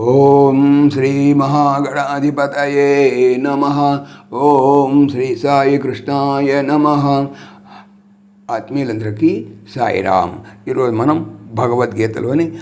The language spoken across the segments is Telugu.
ఓం శ్రీ మహాగణాధిపతయే నమ. ఓం శ్రీ సాయి కృష్ణాయ నమ. ఆత్మీయులందరికీ సాయిరామ్. ఈరోజు మనం భగవద్గీతలోని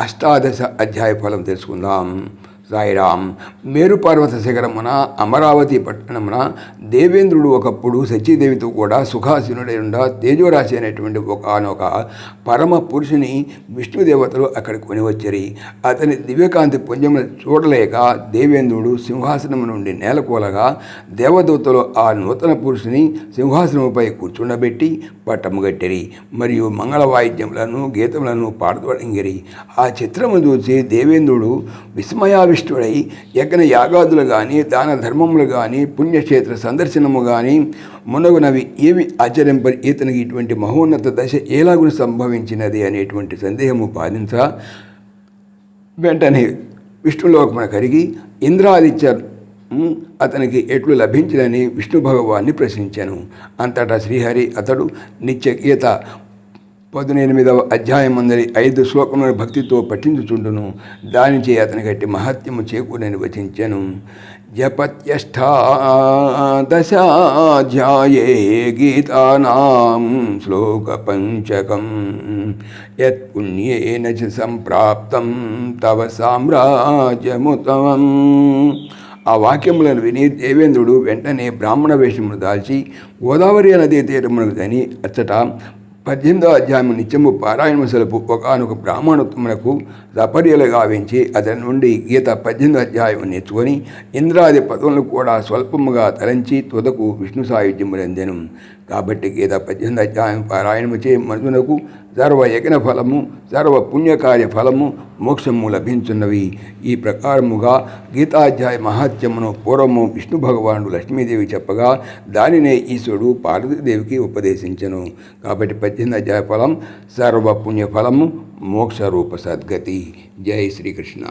అష్టాదశ అధ్యాయ ఫలం తెలుసుకుందాం. రాయరాం మేరుపార్వత శిఖరమున అమరావతి పట్టణమున దేవేంద్రుడు ఒకప్పుడు సత్యదేవితో కూడా సుఖాసీనుడై ఉండ తేజోరాశి అనేటువంటి ఒకనొక పరమ పురుషుని విష్ణుదేవతలు అక్కడికి కొనివచ్చరి. అతని దివ్యకాంతి పుంజమును చూడలేక దేవేంద్రుడు సింహాసనం నుండి నేలకూలగా దేవదూతలు ఆ నూతన పురుషుని సింహాసనముపై కూర్చుండబెట్టి పట్టము కట్టిరి. మరియు మంగళ వాయిద్యములను గీతములను పాడతోడంగిరి ఆ చిత్రము చూసి దేవేంద్రుడు ఆవిష్టుడై యజ్ఞ యాగాదులు కానీ దాన ధర్మములు కానీ పుణ్యక్షేత్ర సందర్శనము కానీ మునగునవి ఏవి ఆచరింప ఇతనికి ఇటువంటి మహోన్నత దశ ఎలాగున సంభవించినది అనేటువంటి సందేహము పాలించ వెంటనే విష్ణులోకమున కరిగి ఇంద్రాదిత్య అతనికి ఎట్లు లభించినని విష్ణు భగవాన్ని ప్రశ్నించాను. అంతటా శ్రీహరి అతడు నిత్య గీత పదునెనిమిదవ అధ్యాయం అందరి ఐదు శ్లోకముల భక్తితో పఠించుచుండును. దానిచే అతని గట్టి మహత్యము చేకూరని వచించెను. జపత్యష్టాదశాధ్యాయే గీతానాం శ్లోక పంచకం యత్పుణ్యేన చ సంప్రాప్తం తవ సామ్రాజ్యముతమం. ఆ వాక్యములను విని దేవేంద్రుడు వెంటనే బ్రాహ్మణ వేషమును దాల్చి గోదావరి నదీ తీరమునకు తని అచ్చట పద్దెనిమిదవ అధ్యాయం నిత్యము పారాయణ సెలపు ఒకనొక బ్రాహ్మణోత్తమునకు సపర్యలు గావించి అతని నుండి గీత పద్దెనిమిది అధ్యాయం నేర్చుకొని ఇంద్రాది పదవులను కూడా స్వల్పముగా తరించి తుదకు విష్ణు సాయుధ్యములందెను కాబట్టి గీత పద్దెనిమిది అధ్యాయం పారాయణము చే మనుషునకు సర్వ యజ్ఞ ఫలము సర్వ పుణ్యకార్య ఫలము మోక్షము లభించున్నవి. ఈ ప్రకారముగా గీతాధ్యాయ మహాత్యమును పూర్వము విష్ణు భగవానుడు లక్ష్మీదేవి చెప్పగా దానినే ఈశ్వరుడు పార్వతీదేవికి ఉపదేశించను. కాబట్టి పద్దెనిమిది అధ్యాయ ఫలం సర్వ పుణ్య సద్గతి. జై శ్రీకృష్ణ.